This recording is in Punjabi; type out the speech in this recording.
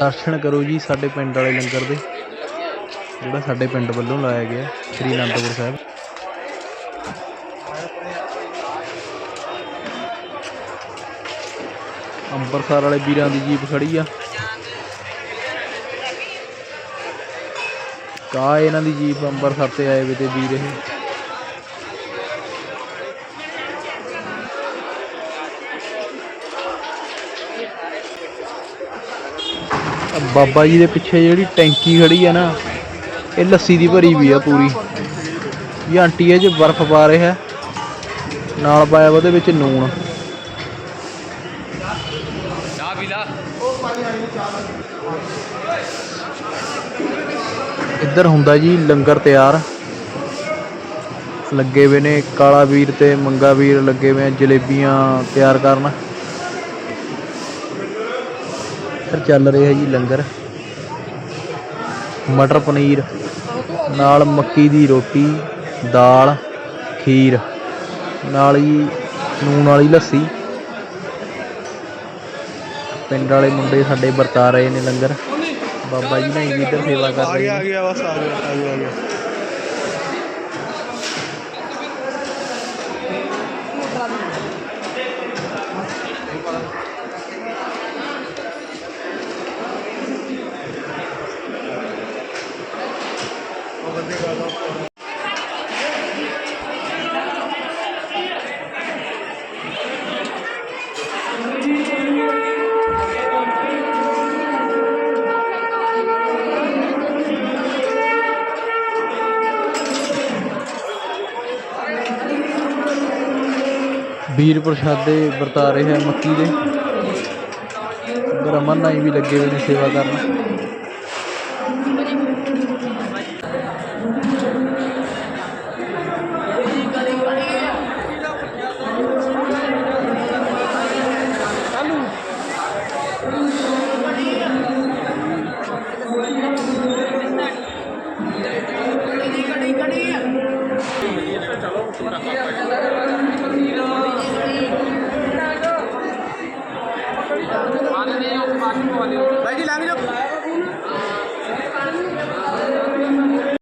ਦਰਸ਼ਨ ਕਰੋ ਜੀ ਸਾਡੇ ਪਿੰਡ ਵਾਲੇ ਲੰਗਰ ਦੇ, ਜਿਹੜਾ ਸਾਡੇ ਪਿੰਡ ਵੱਲੋਂ ਲਾਇਆ ਗਿਆ, ਸ੍ਰੀ ਅਨੰਦਪੁਰ ਸਾਹਿਬ। ਅੰਮ੍ਰਿਤਸਰ ਵਾਲੇ ਵੀਰਾਂ ਦੀ ਜੀਪ ਖੜੀ ਆ। ਕਾ ਇਹਨਾਂ ਦੀ ਜੀਪ ਅੰਮ੍ਰਿਤਸਰ ਤੇ ਆਏ ਵੇ ਤੇ ਵੀਰ ਇਹ। ਬਾਬਾ ਜੀ ਦੇ ਪਿੱਛੇ ਜਿਹੜੀ ਟੈਂਕੀ ਖੜੀ ਆ ਨਾ ਇਹ ਲੱਸੀ ਦੀ ਭਰੀ ਵੀ ਆ ਪੂਰੀ। ਇਹ ਆਂਟੀ ਇਹ ਚ ਬਰਫ਼ ਪਾ ਰਿਹਾ ਨਾਲ ਪਾਇਆ ਉਹਦੇ ਵਿੱਚ ਨੂਣ। ਚਾਹ ਪੀ ਲਾ। ਇੱਧਰ ਹੁੰਦਾ ਜੀ ਲੰਗਰ ਤਿਆਰ। ਲੱਗੇ ਹੋਏ ਨੇ ਕਾਲਾ ਵੀਰ ਤੇ ਮੰਗਾ ਵੀਰ ਲੱਗੇ ਹੋਏ ਆ ਜਲੇਬੀਆਂ ਤਿਆਰ ਕਰਨ। ਇੱਧਰ ਚੱਲ ਰਿਹਾ ਜੀ ਲੰਗਰ। ਮਟਰ ਪਨੀਰ, ਨਾਲ ਮੱਕੀ ਦੀ ਰੋਟੀ, ਦਾਲ, ਖੀਰ, ਨਾਲ ਹੀ ਨੂਣ ਵਾਲੀ ਲੱਸੀ। ਪਿੰਡ ਵਾਲੇ ਮੁੰਡੇ ਸਾਡੇ ਵਰਤਾ ਰਹੇ ਨੇ ਲੰਗਰ। ਬਾਬਾ ਜੀ ਨੇ ਵੀ ਇੱਧਰ ਸੇਵਾ ਕਰ ਰਹੇ ਨੇ। ਗਿਆ ਬਸ ਆ ਗਿਆ ਆ ਗਿਆ। ਵੀਰ ਪ੍ਰਸ਼ਾਦੇ ਵਰਤਾ ਰਹੇ ਹੈ ਮੱਕੀ ਦੇ। ਇੱਧਰ ਅਮਨ ਨਾਈ ਵੀ ਲੱਗੇ ਹੋਏ ਨੇ ਸੇਵਾ ਕਰਨ। আমি